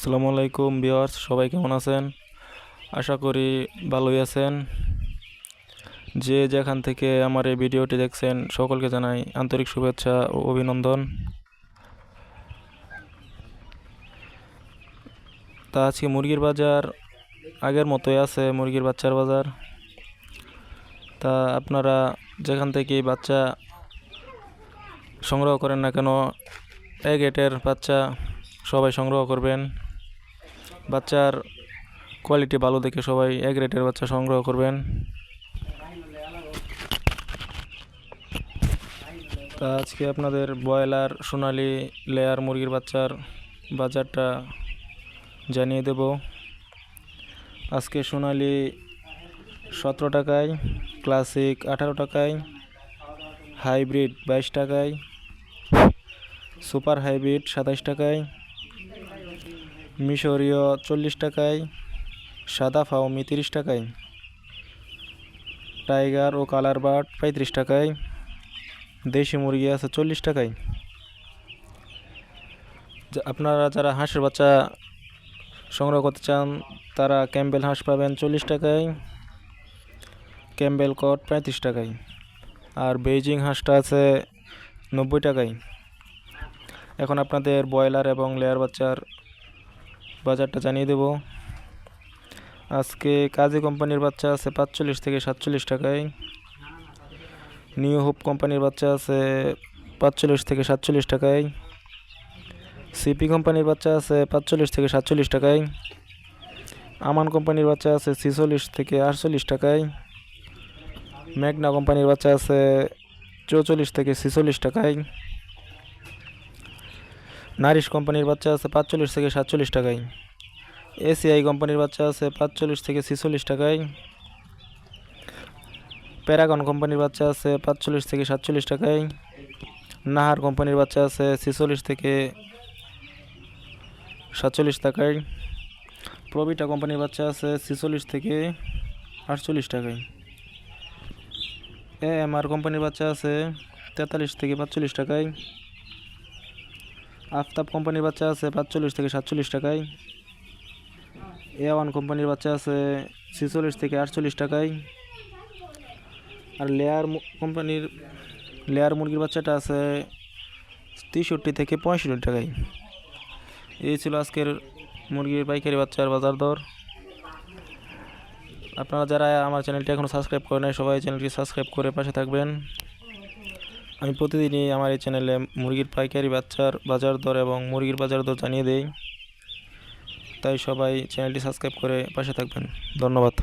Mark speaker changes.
Speaker 1: আসসালামু আলাইকুম ভিউয়ার্স, সবাই কেমন আছেন? আশা করি ভালোই আছেন। যে যেখান থেকে আমার এই ভিডিওটি দেখছেন, সকলকে জানাই আন্তরিক শুভেচ্ছা ও অভিনন্দন। তা আজকে মুরগির বাজার আগের মতোই আছে, মুরগির বাচ্চার বাজার। তা আপনারা যেখান থেকে বাচ্চা সংগ্রহ করেন না কেন এক রেটের বাচ্চা সবাই সংগ্রহ করবেন। বাচ্চার কোয়ালিটি ভালো দেখে সবাই এক রেটের বাচ্চা সংগ্রহ করবেন। তা আজকে আপনাদের ব্রয়লার, সোনালি, লেয়ার মুরগির বাচ্চার বাজারটা জানিয়ে দেব। আজকে সোনালি সতেরো টাকায়, ক্লাসিক আঠারো টাকায়, হাইব্রিড বাইশ টাকায়, সুপার হাইব্রিড সাতাশ টাকায় মিশরীয় চল্লিশ টাকায়, সাদা ফাউমি তিরিশ টাকায়, টাইগার ও কালার বার্ড পঁয়ত্রিশ টাকায়, দেশি মুরগি আছে চল্লিশ টাকায়। আপনারা যারা হাঁসের বাচ্চা সংগ্রহ করতে চান, তারা ক্যাম্বেল হাঁস পাবেন চল্লিশ টাকায়, ক্যাম্বেল কট পঁয়ত্রিশ টাকায়। আর বেইজিং হাঁসটা আছে নব্বই টাকায়। এখন আপনাদের ব্রয়লার এবং লেয়ার বাচ্চার বাজারটা জানিয়ে দেব। আজকে কাজী কোম্পানির বাচ্চা আছে পাঁচচল্লিশ থেকে সাতচল্লিশ টাকায়। নিউ হোপ কোম্পানির বাচ্চা আছে পাঁচচল্লিশ থেকে সাতচল্লিশ টাকায়। সিপি কোম্পানির বাচ্চা আছে পাঁচচল্লিশ থেকে সাতচল্লিশ টাকায়। আমান কোম্পানির বাচ্চা আছে ছিচল্লিশ থেকে আটচল্লিশ টাকায়। ম্যাগনা কোম্পানির বাচ্চা আছে চৌচল্লিশ থেকে ছিচল্লিশ টাকায়। নারিশ কোম্পানির বাচ্চা আছে পাঁচচল্লিশ থেকে সাতচল্লিশ টাকায়। এসিআই কোম্পানির বাচ্চা আছে পাঁচচল্লিশ থেকে ছিচল্লিশ টাকায়। প্যারাগন কোম্পানির বাচ্চা আছে পাঁচচল্লিশ থেকে সাতচল্লিশ টাকায়। নাহার কোম্পানির বাচ্চা আছে ছিচল্লিশ থেকে সাতচল্লিশ টাকায়। প্রবিটা কোম্পানির বাচ্চা আছে ছিচল্লিশ থেকে আটচল্লিশ টাকায়। এ এম আর কোম্পানির বাচ্চা আছে তেতাল্লিশ থেকে পাঁচচল্লিশ টাকায়। আফতাব কোম্পানির বাচ্চা আছে পাঁচচল্লিশ থেকে সাতচল্লিশ টাকায়। এ ওয়ান কোম্পানির বাচ্চা আছে ছিচল্লিশ থেকে আটচল্লিশ টাকায়। আর লেয়ার কোম্পানির লেয়ার মুরগির বাচ্চাটা আছে তেষট্টি থেকে পঁয়ষট্টি টাকায়। এই ছিল আজকের মুরগির পাইকারি বাচ্চার বাজার দর। আপনারা যারা আমার চ্যানেলটি এখনও সাবস্ক্রাইব করে নাই, সবাই চ্যানেলটি সাবস্ক্রাইব করে পাশে থাকবেন। আমি প্রতিদিনই আমার এই চ্যানেলে মুরগির পাইকারি বাচ্চার বাজার দর এবং মুরগির বাজার দর জানিয়ে দেই। তাই সবাই চ্যানেলটি সাবস্ক্রাইব করে পাশে থাকবেন। ধন্যবাদ।